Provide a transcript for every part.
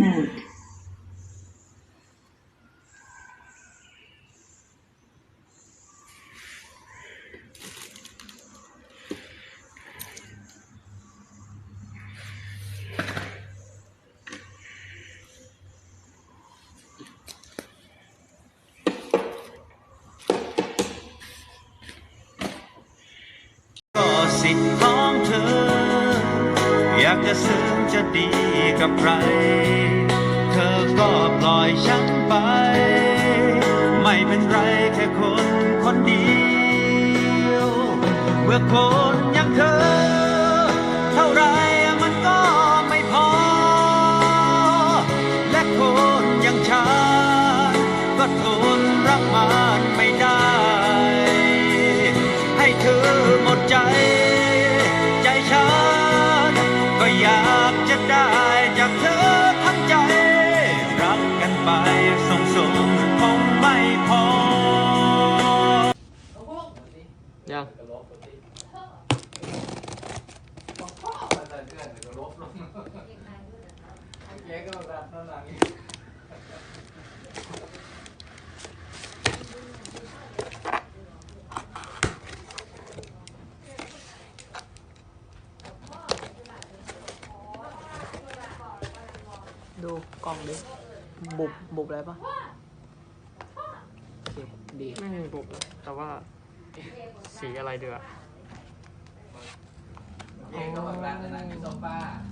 Bluetooth mode. ก็สิทธิ์ของเธออยากจะซึ้ง จะดีกับใคร เธอก็ปล่อยฉันไป ไม่เป็นไรแค่คนคนเดียว เมื่อคนอย่างเธอ เท่าไร กล่องดิบุบบุบอะไรปะโอเคดีไม่มีบุบแต่ว่าสีอะไรเดือ Sometimes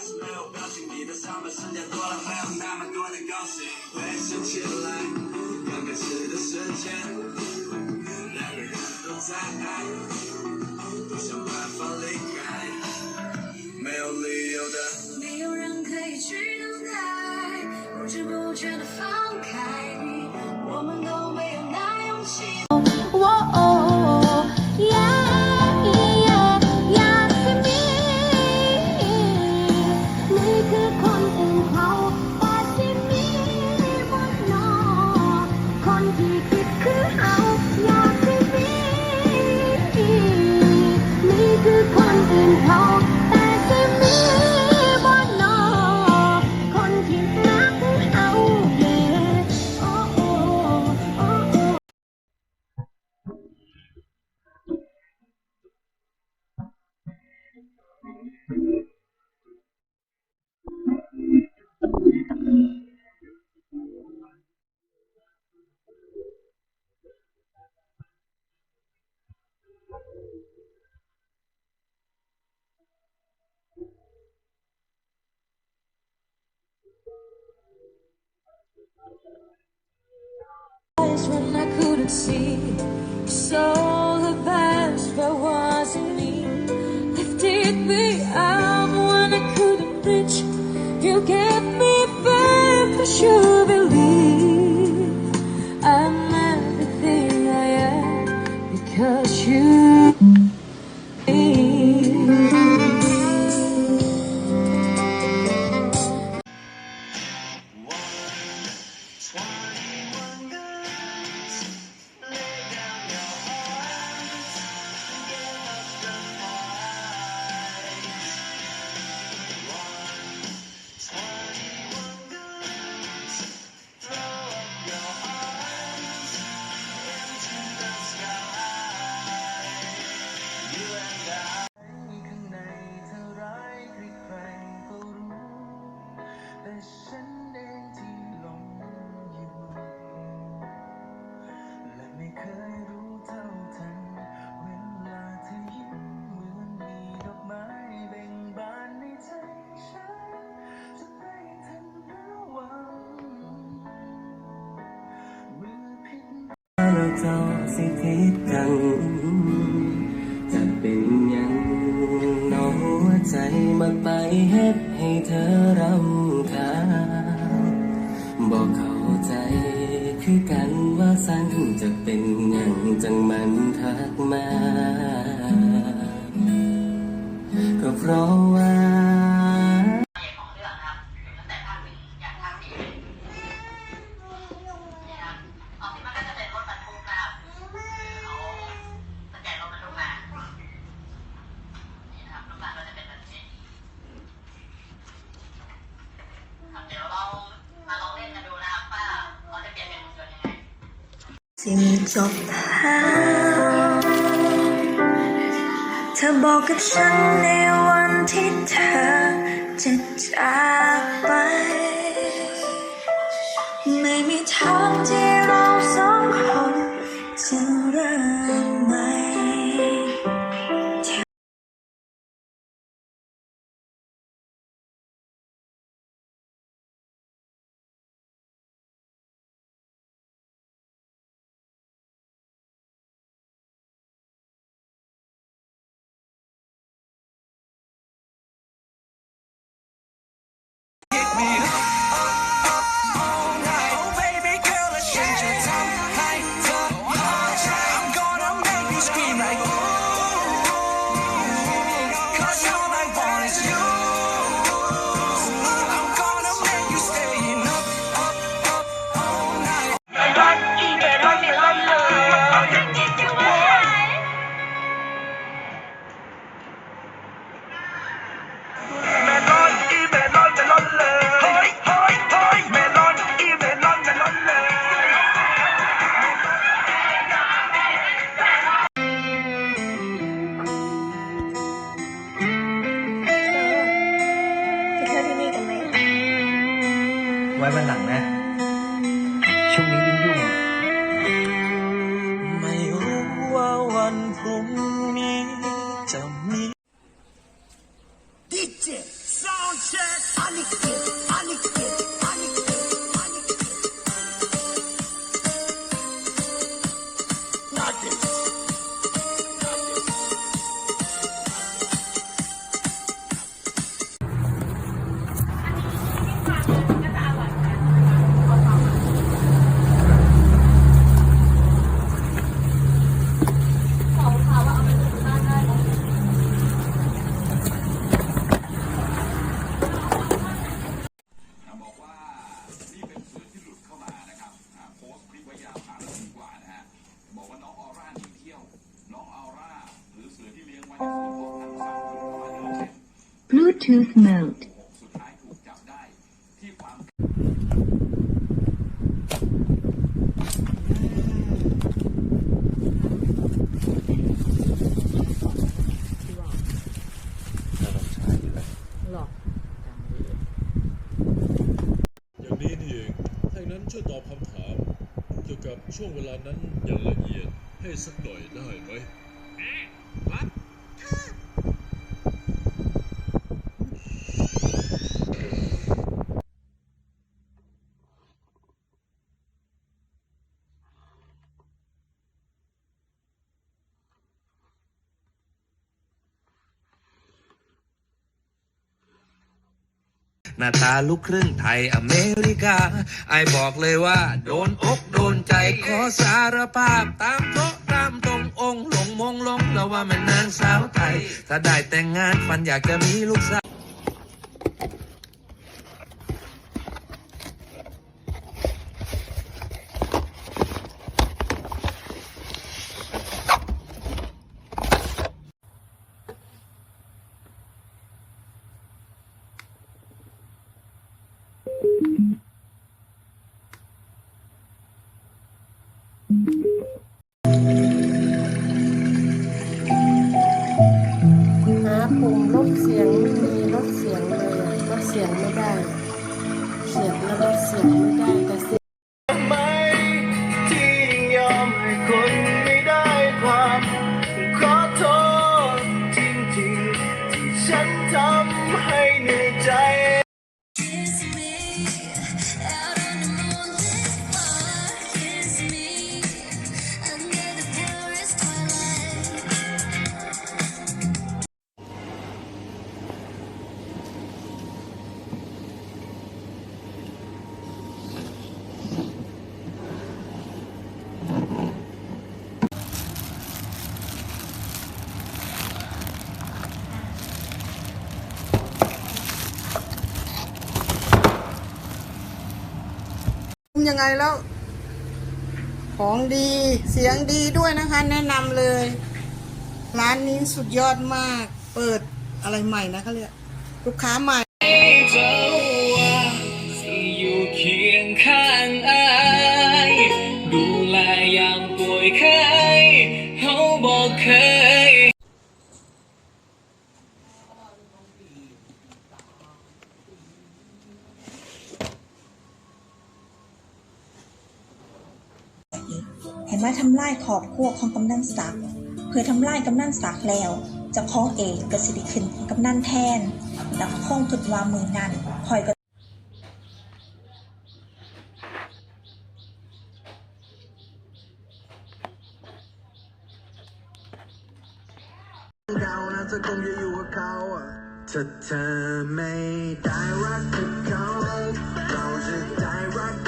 是没有表情，你的伤悲世界多了没有那么多的高兴。回想起来，刚开始的时间。When I couldn't see. Saw the past, but wasn't me. Lifted me up when I couldn't reach. You gave me faith, I sure เจ้าสิทิจัง จะเป็นยังน้องหัวใจมาไปเฮ็ดให้เธอรำคาญบอกเข้าใจคือกันว่าสันจะเป็นยังจังมันทักมา ก็เพราะ สิ่งจบแล้วเธอบอกกับฉันในวันที่เธอจะจากไป ไม่มีทางที่ sound check. Bluetooth mode สุดท้ายถูกจับได้ที่ฟาร์มหรออย่างนี้นี่เองถ้าอย่างนั้นช่วยตอบคำถาม เกี่ยวกับช่วงเวลานั้นอย่างละเอียดให้สักหน่อยได้ไหม หน้าตาลูกครึ่งไทยอเมริกา ไอบอกเลยว่า โดนอกโดนใจขอสารภาพตามโต๊ะตามตรงองค์หลงมงลงแล้วว่ามันนางสาวไทย ถ้าได้แต่งงานฝันอยากจะมีลูกสาว เสียงไม่มีลดเสียงเลยลดเสียงไม่ได้ เสียงแล้วลดเสียงไม่ได้ ยังไงแล้ว ของดีเสียงดีด้วยนะคะ แนะนำเลย ร้านนี้สุดยอดมาก เปิดอะไรใหม่นะเขาเรียกลูกค้าใหม่ มาทำลายขอบครัวของกำนันศักดิ์เพื่อทำลายกำนันศักดิ์แล้วจะคล้องเองก็สิได้ขึ้นกำนันแทนแล้วก็คงคิดว่ามือนั้นคอยก็เดานะเธอคงจะอยู่กับเขาอะถ้าเธอไม่ได้รักกับเขาเราจะได้รัก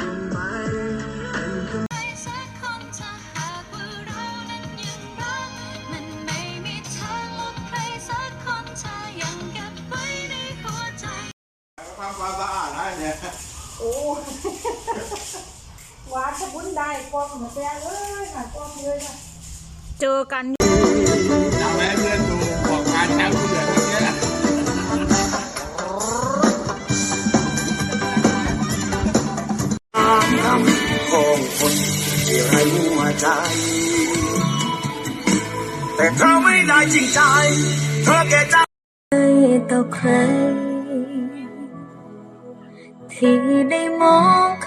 เนี่ยโอ้หวานสมุนได้กองหัวแดงเลยค่ะกองเลยค่ะเจอกันทำให้เพื่อนดูบอกงานแถวเดือดอย่างเงี้ยของคนที่ไร้หัวใจ แต่เธอไม่ได้จริงใจ เธอแค่ใจ ต่อใคร ที่ได้มองเ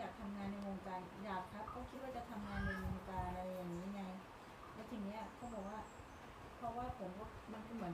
อยากทำงานในวงการอยากครับก็คิดว่าจะทำงานในวงการอะไรอย่างนี้ไงแล้วทีเนี้ยเขาบอกว่า เพราะว่าผมก็มันก็เหมือน